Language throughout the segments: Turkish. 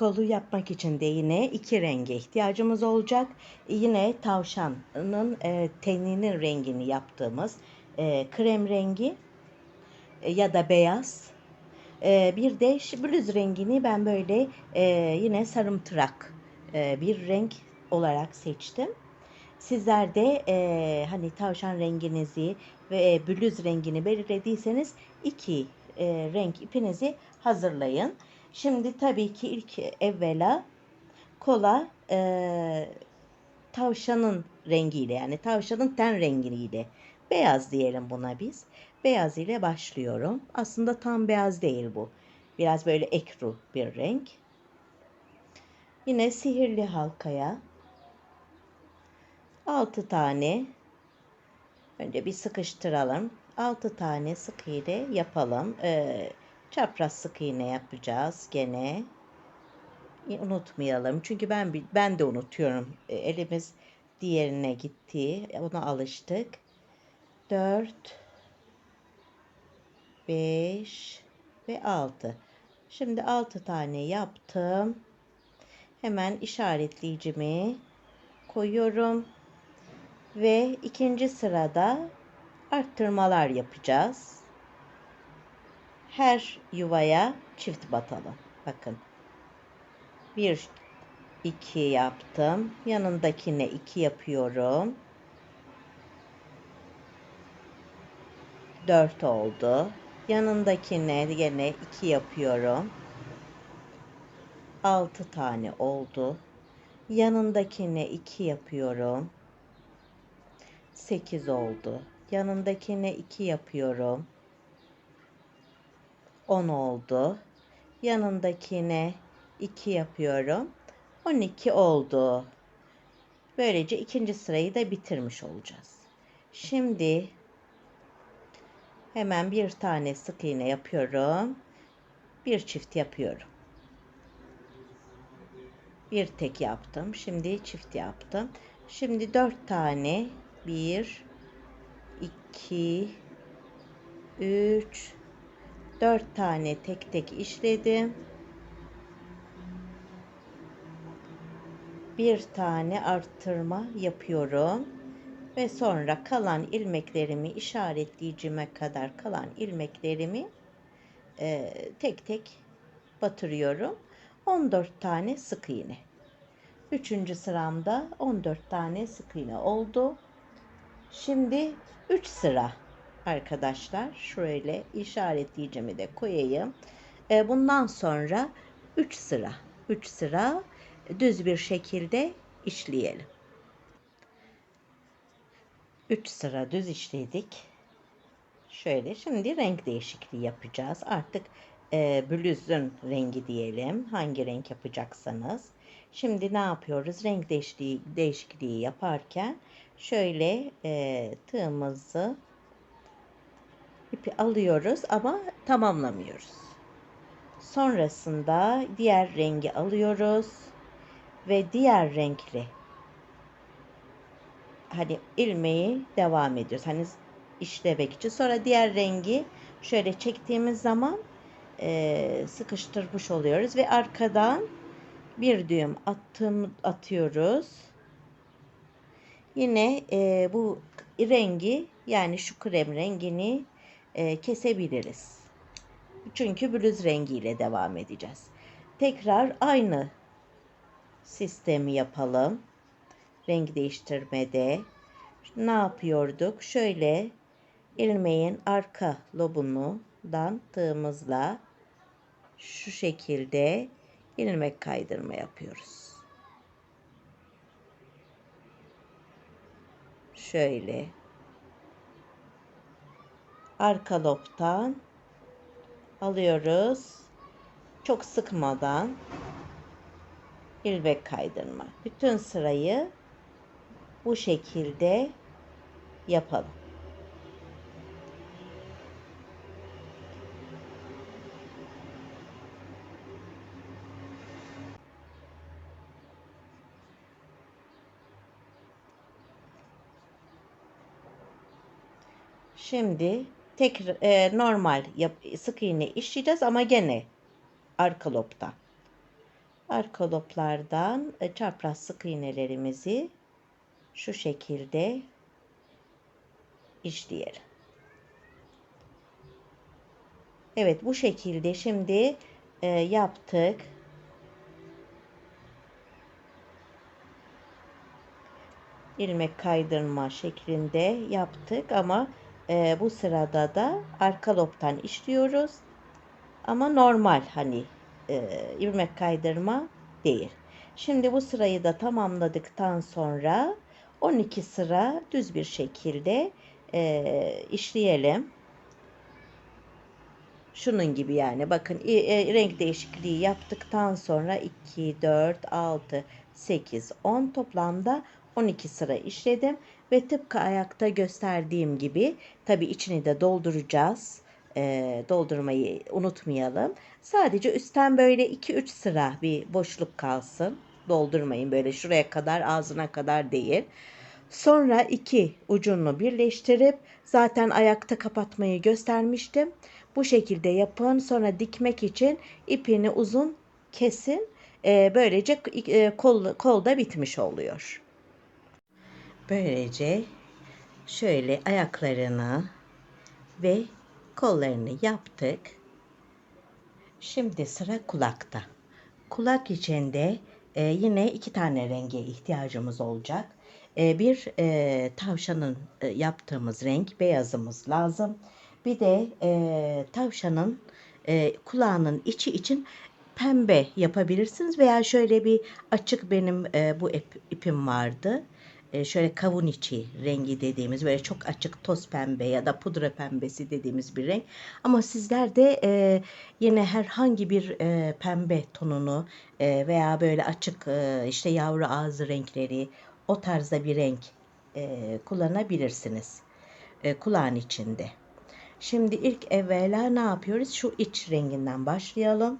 kolu yapmak için de yine iki renge ihtiyacımız olacak. Yine tavşanın e, teninin rengini yaptığımız e, krem rengi e, ya da beyaz. E, bir de bluz rengini ben böyle e, yine sarımtırak e, bir renk olarak seçtim. Sizler de e, hani tavşan renginizi ve bluz rengini belirlediyseniz iki e, renk ipinizi hazırlayın. Şimdi tabii ki ilk evvela kola e, tavşanın rengiyle yani tavşanın ten rengiyle beyaz diyelim buna biz. Beyaz ile başlıyorum. Aslında tam beyaz değil bu. Biraz böyle ekru bir renk. Yine sihirli halkaya 6 tane önce bir sıkıştıralım. 6 tane sık iğne yapalım. Ee, çapraz sık iğne yapacağız gene. Unutmayalım. Çünkü ben ben de unutuyorum. Ee, elimiz diğerine gitti. Ona alıştık. 4 5 ve 6. Şimdi 6 tane yaptım. Hemen işaretleyicimi koyuyorum. Ve ikinci sırada arttırmalar yapacağız. Her yuvaya çift batalım. Bakın. 1 2 yaptım. Yanındakine 2 yapıyorum. 4 oldu. Yanındakine yine 2 yapıyorum. 6 tane oldu. Yanındakine 2 yapıyorum. 8 oldu. Yanındakine 2 yapıyorum. 10 oldu. Yanındakine 2 yapıyorum. 12 oldu. Böylece ikinci sırayı da bitirmiş olacağız. Şimdi hemen bir tane sık iğne yapıyorum. Bir çift yapıyorum. Bir tek yaptım. Şimdi çift yaptım. Şimdi dört tane 1 2 3 4 tane tek tek işledim. Bir tane arttırma yapıyorum ve sonra kalan ilmeklerimi işaretleyicime kadar kalan ilmeklerimi e, tek tek batırıyorum. 14 tane sık iğne. Üçüncü sıramda 14 tane sık iğne oldu. Şimdi 3 sıra arkadaşlar. Şöyle işaretleyicimi de koyayım. E, bundan sonra 3 sıra. 3 sıra düz bir şekilde işleyelim. 3 sıra düz işledik. Şöyle şimdi renk değişikliği yapacağız. Artık e, bluzun rengi diyelim. Hangi renk yapacaksanız. Şimdi ne yapıyoruz? Renk değişikliği, değişikliği yaparken şöyle e, tığımızı alıyoruz ama tamamlamıyoruz. Sonrasında diğer rengi alıyoruz ve diğer renkli hani ilmeği devam ediyoruz. Hani işlemek için. Sonra diğer rengi şöyle çektiğimiz zaman e, sıkıştırmış oluyoruz ve arkadan bir düğüm attım atıyoruz. Yine e, bu rengi yani şu krem rengini e, kesebiliriz. Çünkü bluz rengiyle devam edeceğiz. Tekrar aynı sistemi yapalım. Renk değiştirmede ne yapıyorduk? Şöyle ilmeğin arka lobundan tığımızla şu şekilde ilmek kaydırma yapıyoruz. Şöyle arka lobtan alıyoruz. Çok sıkmadan ilmek kaydırma. Bütün sırayı bu şekilde yapalım. Şimdi tek e, normal yap, sık iğne işleyeceğiz ama gene arka lobdan. arka loblardan e, çapraz sık iğnelerimizi şu şekilde işleyelim. Evet bu şekilde şimdi e, yaptık. ilmek kaydırma şeklinde yaptık ama e, bu sırada da arka lobtan işliyoruz. Ama normal hani e, ilmek kaydırma değil. Şimdi bu sırayı da tamamladıktan sonra 12 sıra düz bir şekilde e, işleyelim. Şunun gibi yani bakın e, e, renk değişikliği yaptıktan sonra 2, 4, 6, 8, 10 toplamda 12 sıra işledim ve tıpkı ayakta gösterdiğim gibi tabi içini de dolduracağız. E, doldurmayı unutmayalım. Sadece üstten böyle 2-3 sıra bir boşluk kalsın. Doldurmayın böyle şuraya kadar ağzına kadar değil. Sonra iki ucunu birleştirip zaten ayakta kapatmayı göstermiştim. Bu şekilde yapın. Sonra dikmek için ipini uzun kesin. E, böylece e, kol, kolda bitmiş oluyor. Böylece şöyle ayaklarını ve kollarını yaptık. Şimdi sıra kulakta. Kulak içinde e, yine iki tane renge ihtiyacımız olacak. E, bir e, tavşanın e, yaptığımız renk beyazımız lazım. Bir de e, tavşanın e, kulağının içi için pembe yapabilirsiniz veya şöyle bir açık benim e, bu ip, ipim vardı. E, şöyle kavun içi rengi dediğimiz böyle çok açık toz pembe ya da pudra pembesi dediğimiz bir renk. Ama sizler de e, yine herhangi bir e, pembe tonunu e, veya böyle açık e, işte yavru ağzı renkleri o tarzda bir renk e, kullanabilirsiniz e, kulağın içinde. Şimdi ilk evvela ne yapıyoruz? Şu iç renginden başlayalım.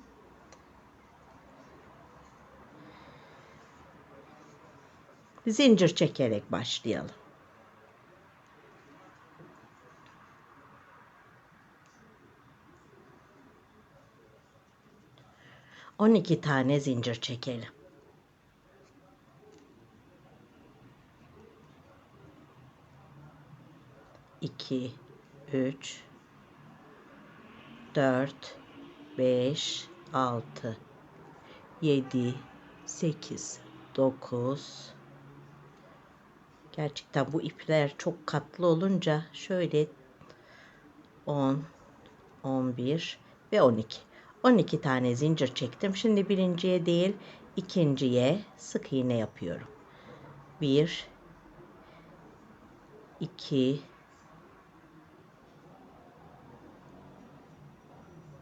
Zincir çekerek başlayalım. On iki tane zincir çekelim. İki, üç, dört, beş, altı, yedi, sekiz, dokuz, Gerçekten bu ipler çok katlı olunca şöyle 10, 11 ve 12. 12 tane zincir çektim. Şimdi birinciye değil ikinciye sık iğne yapıyorum. 1 2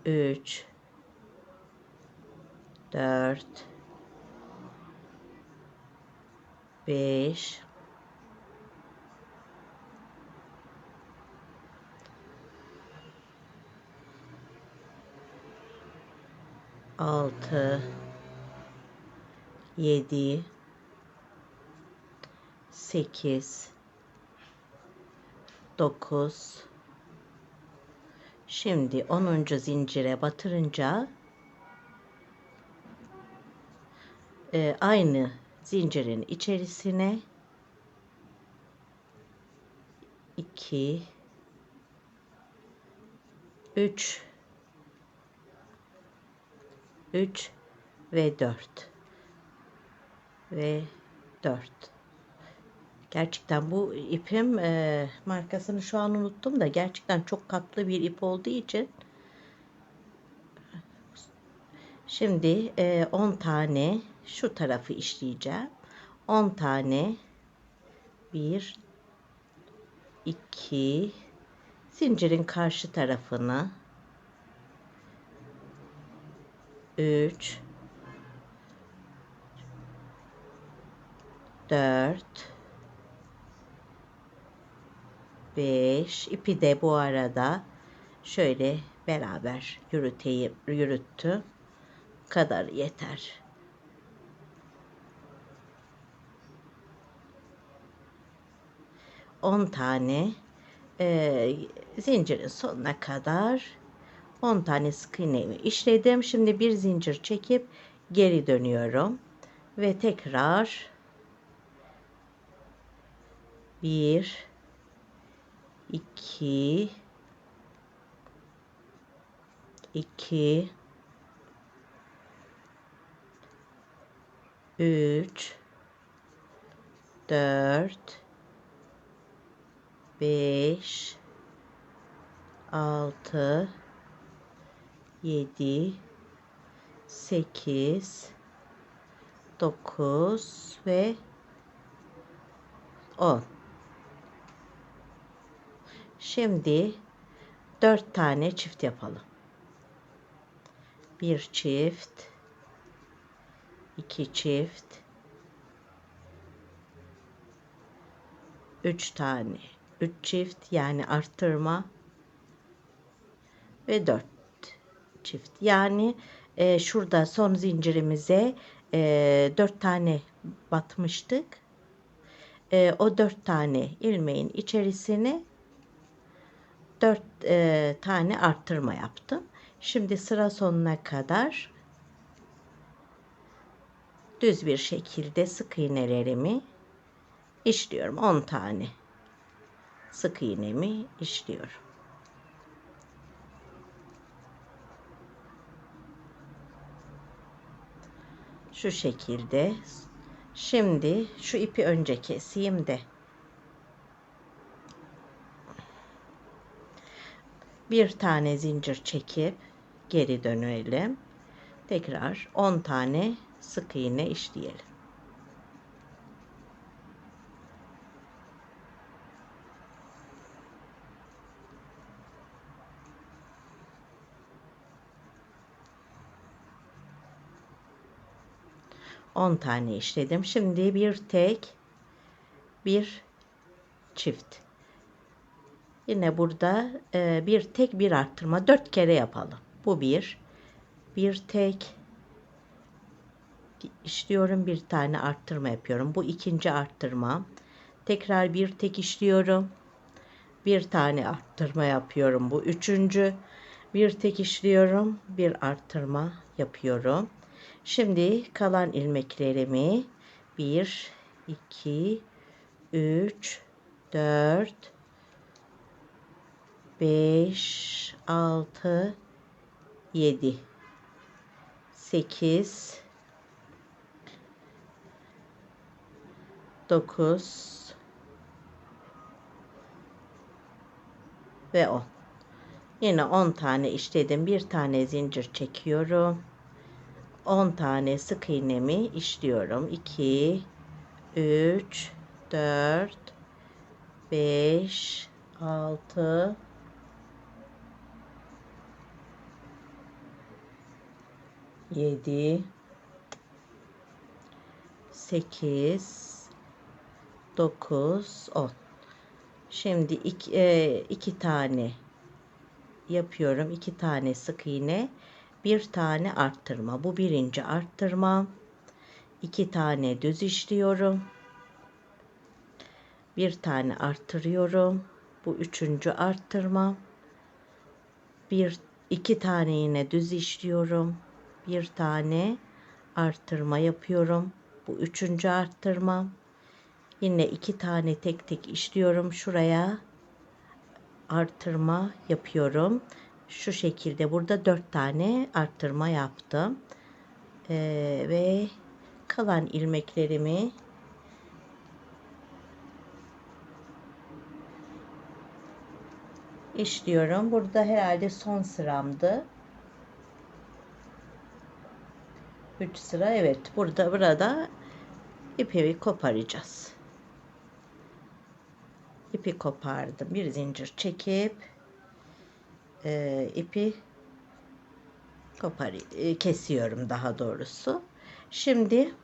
3 4 5 6 7 8 9 Şimdi 10. zincire batırınca e, aynı zincirin içerisine 2 3 3 ve 4 ve 4 gerçekten bu ipim e, markasını şu an unuttum da gerçekten çok katlı bir ip olduğu için. Şimdi e, 10 tane şu tarafı işleyeceğim. 10 tane 1 2 zincirin karşı tarafını 3 4 5 ipi de bu arada şöyle beraber yürüteyim yürüttüm kadar yeter. On tane e, zincirin sonuna kadar 10 tane sık iğnemi işledim. Şimdi bir zincir çekip geri dönüyorum ve tekrar bir iki iki üç dört beş altı yedi sekiz dokuz ve on. Şimdi dört tane çift yapalım. Bir çift, iki çift, üç tane, üç çift yani arttırma ve dört çift. Yani e, şurada son zincirimize e, dört tane batmıştık. E, o dört tane ilmeğin içerisine dört e, tane arttırma yaptım. Şimdi sıra sonuna kadar düz bir şekilde sık iğnelerimi işliyorum. 10 tane sık iğnemi işliyorum. Şu şekilde. Şimdi şu ipi önce keseyim de bir tane zincir çekip geri dönelim. Tekrar 10 tane sık iğne işleyelim. On tane işledim. Şimdi bir tek bir çift. Yine burada e, bir tek bir arttırma dört kere yapalım. Bu bir. Bir tek işliyorum. Bir tane arttırma yapıyorum. Bu ikinci arttırma. Tekrar bir tek işliyorum. Bir tane arttırma yapıyorum. Bu üçüncü. Bir tek işliyorum. Bir arttırma yapıyorum. Şimdi kalan ilmeklerimi 1, 2, 3, 4, 5, 6, 7, 8, 9 ve 10. Yine 10 tane işledim. Bir tane zincir çekiyorum. 10 tane sık iğnemi işliyorum. 2 3 4 5 6 7 8 9 10 Şimdi iki, e, iki tane yapıyorum. iki tane sık iğne bir tane arttırma. Bu birinci arttırma. iki tane düz işliyorum. Bir tane arttırıyorum. Bu üçüncü arttırma. Bir iki tane yine düz işliyorum. Bir tane arttırma yapıyorum. Bu üçüncü arttırma. Yine iki tane tek tek işliyorum. Şuraya artırma yapıyorum şu şekilde burada dört tane arttırma yaptım. Ee, ve kalan ilmeklerimi işliyorum. Burada herhalde son sıramdı. 3 sıra evet burada burada ipi koparacağız. İpi kopardım. Bir zincir çekip e, ipi kopar e, kesiyorum daha doğrusu. Şimdi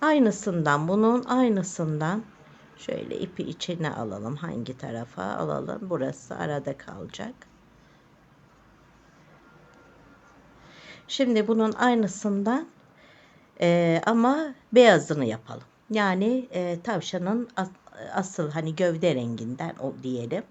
aynısından bunun aynısından şöyle ipi içine alalım. Hangi tarafa alalım? Burası arada kalacak. Şimdi bunun aynısından e, ama beyazını yapalım. Yani e, tavşanın as, asıl hani gövde renginden o diyelim.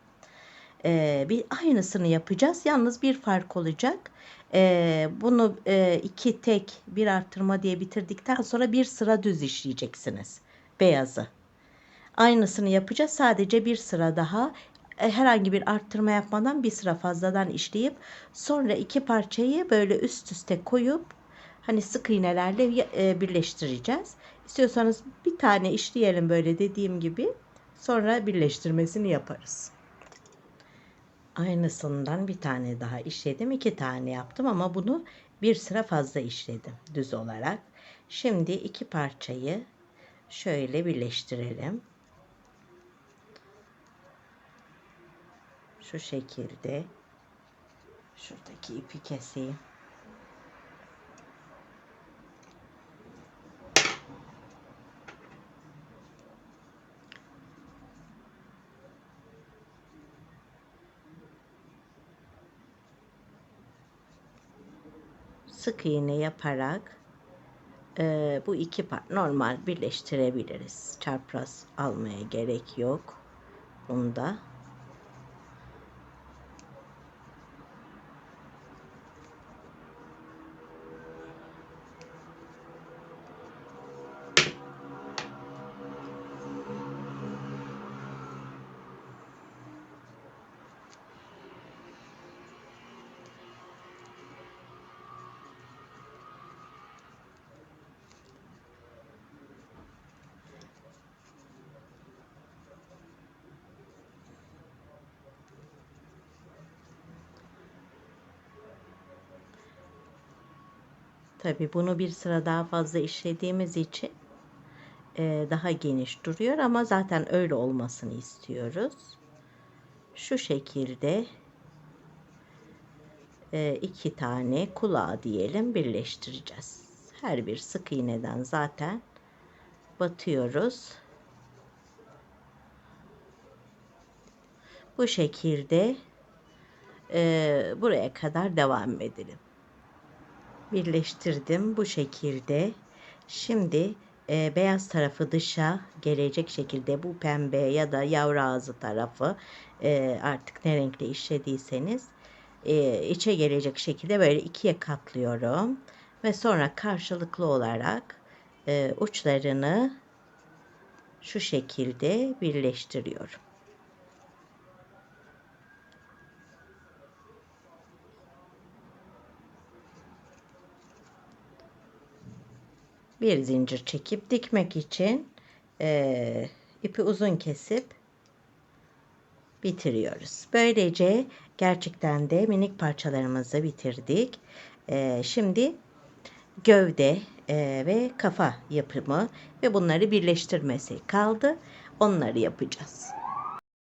E, bir aynısını yapacağız. Yalnız bir fark olacak. E, bunu e, iki tek bir arttırma diye bitirdikten sonra bir sıra düz işleyeceksiniz. Beyazı. Aynısını yapacağız. Sadece bir sıra daha e, herhangi bir arttırma yapmadan bir sıra fazladan işleyip sonra iki parçayı böyle üst üste koyup hani sık iğnelerle e, birleştireceğiz. İstiyorsanız bir tane işleyelim böyle dediğim gibi. Sonra birleştirmesini yaparız. Aynısından bir tane daha işledim. iki tane yaptım ama bunu bir sıra fazla işledim düz olarak. Şimdi iki parçayı şöyle birleştirelim. Şu şekilde şuradaki ipi keseyim. Sık iğne yaparak e, bu iki part normal birleştirebiliriz. Çapraz almaya gerek yok. Bunda. Tabi bunu bir sıra daha fazla işlediğimiz için e, daha geniş duruyor ama zaten öyle olmasını istiyoruz. Şu şekilde e, iki tane kulağı diyelim birleştireceğiz. Her bir sık iğneden zaten batıyoruz. Bu şekilde e, buraya kadar devam edelim birleştirdim bu şekilde. Şimdi e, beyaz tarafı dışa gelecek şekilde bu pembe ya da yavru ağzı tarafı e, artık ne renkle işlediyseniz e, içe gelecek şekilde böyle ikiye katlıyorum ve sonra karşılıklı olarak e, uçlarını şu şekilde birleştiriyorum. Bir zincir çekip dikmek için e, ipi uzun kesip bitiriyoruz. Böylece gerçekten de minik parçalarımızı bitirdik. E, şimdi gövde e, ve kafa yapımı ve bunları birleştirmesi kaldı. Onları yapacağız.